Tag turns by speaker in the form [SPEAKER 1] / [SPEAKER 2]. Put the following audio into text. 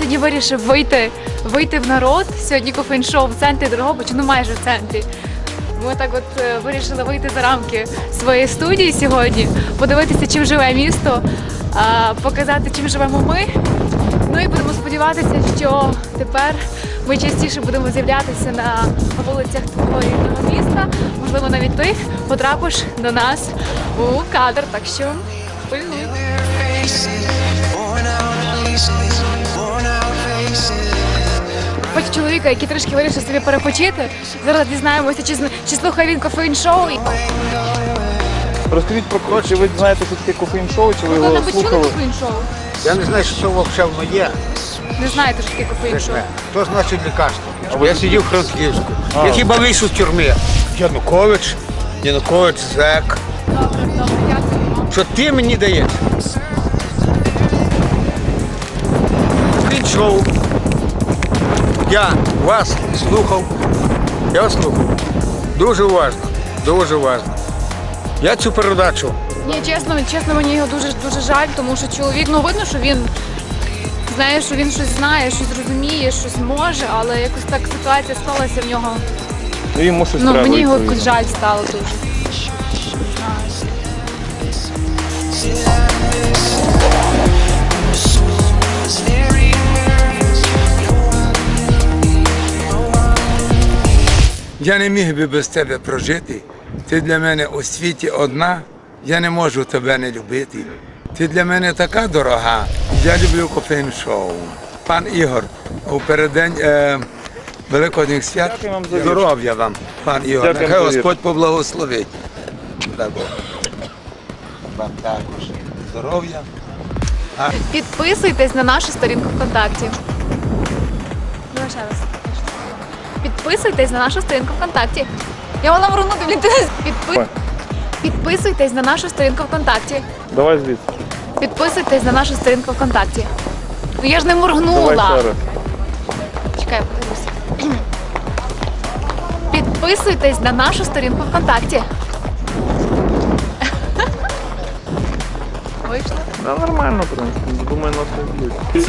[SPEAKER 1] сьогодні вирішив вийти, вийти в народ. Сьогодні кофейн-шоу в центрі Дрогобича, ну майже в центрі. Ми так от е, вирішили вийти за рамки своєї студії сьогодні, подивитися, чим живе місто, показати, чим живемо ми. Ну і будемо сподіватися, що тепер ми частіше будемо з'являтися на вулицях твого рідного міста. Можливо, навіть ти потрапиш до нас у кадр. Так що пильнуй. Бачу чоловіка, який трішки вирішив собі перепочити. Зараз дізнаємося, чи, чи слухає він кофеїн-шоу.
[SPEAKER 2] Розкажіть про кого, чи ви знаєте, що таке кофеїн-шоу, чи ви
[SPEAKER 1] Ви
[SPEAKER 2] його
[SPEAKER 1] не почули
[SPEAKER 2] слухали?
[SPEAKER 1] кофеїн-шоу?
[SPEAKER 3] Я не знаю, що це взагалі воно є.
[SPEAKER 1] Не знаєте, що таке кофеїн-шоу?
[SPEAKER 3] То значить лікарство. Я сидів в Франківську.
[SPEAKER 2] А.
[SPEAKER 3] Я хіба вийшов з тюрми. Янукович, Янукович, зек.
[SPEAKER 1] Добре, добре, дякую.
[SPEAKER 3] Що ти мені даєш? Він шоу. Я вас слухав. Я вас слухав. Дуже уважно. Дуже уважно. Я цю передачу
[SPEAKER 1] Ні, чесно, чесно, мені його дуже дуже жаль, тому що чоловік, ну видно, що він знає, що він щось знає, щось розуміє, щось може, але якось так ситуація сталася в нього.
[SPEAKER 2] Ну, йому щось
[SPEAKER 1] Ну
[SPEAKER 2] треба.
[SPEAKER 1] мені його
[SPEAKER 2] відповідно.
[SPEAKER 1] якось жаль стало дуже.
[SPEAKER 4] Я не міг би без тебе прожити. Ти для мене у світі одна, я не можу тебе не любити. Ти для мене така дорога. Я люблю кофейн шоу. Пан Ігор, у переддень е, Великодніх свят
[SPEAKER 2] Дякую вам за
[SPEAKER 4] здоров'я вам, пан Ігор.
[SPEAKER 2] Дякую
[SPEAKER 4] Нехай. Господь поблагословить. Дай Бог. Вам також здоров'я.
[SPEAKER 1] Підписуйтесь на нашу сторінку ВКонтакті. Давай ще раз. Підписуйтесь на нашу сторінку ВКонтакті. Я мала моргнути, блін, ти підпи... Підписуйтесь на нашу сторінку ВКонтакті.
[SPEAKER 2] Давай звідси.
[SPEAKER 1] Підписуйтесь на нашу сторінку ВКонтакті. Ну я ж не
[SPEAKER 2] Давай
[SPEAKER 1] моргнула.
[SPEAKER 2] ще раз.
[SPEAKER 1] Чекай, я подивлюся. Підписуйтесь на нашу сторінку ВКонтакті. Вийшло?
[SPEAKER 2] Да, нормально, в принципі. Думаю, нас не б'ють.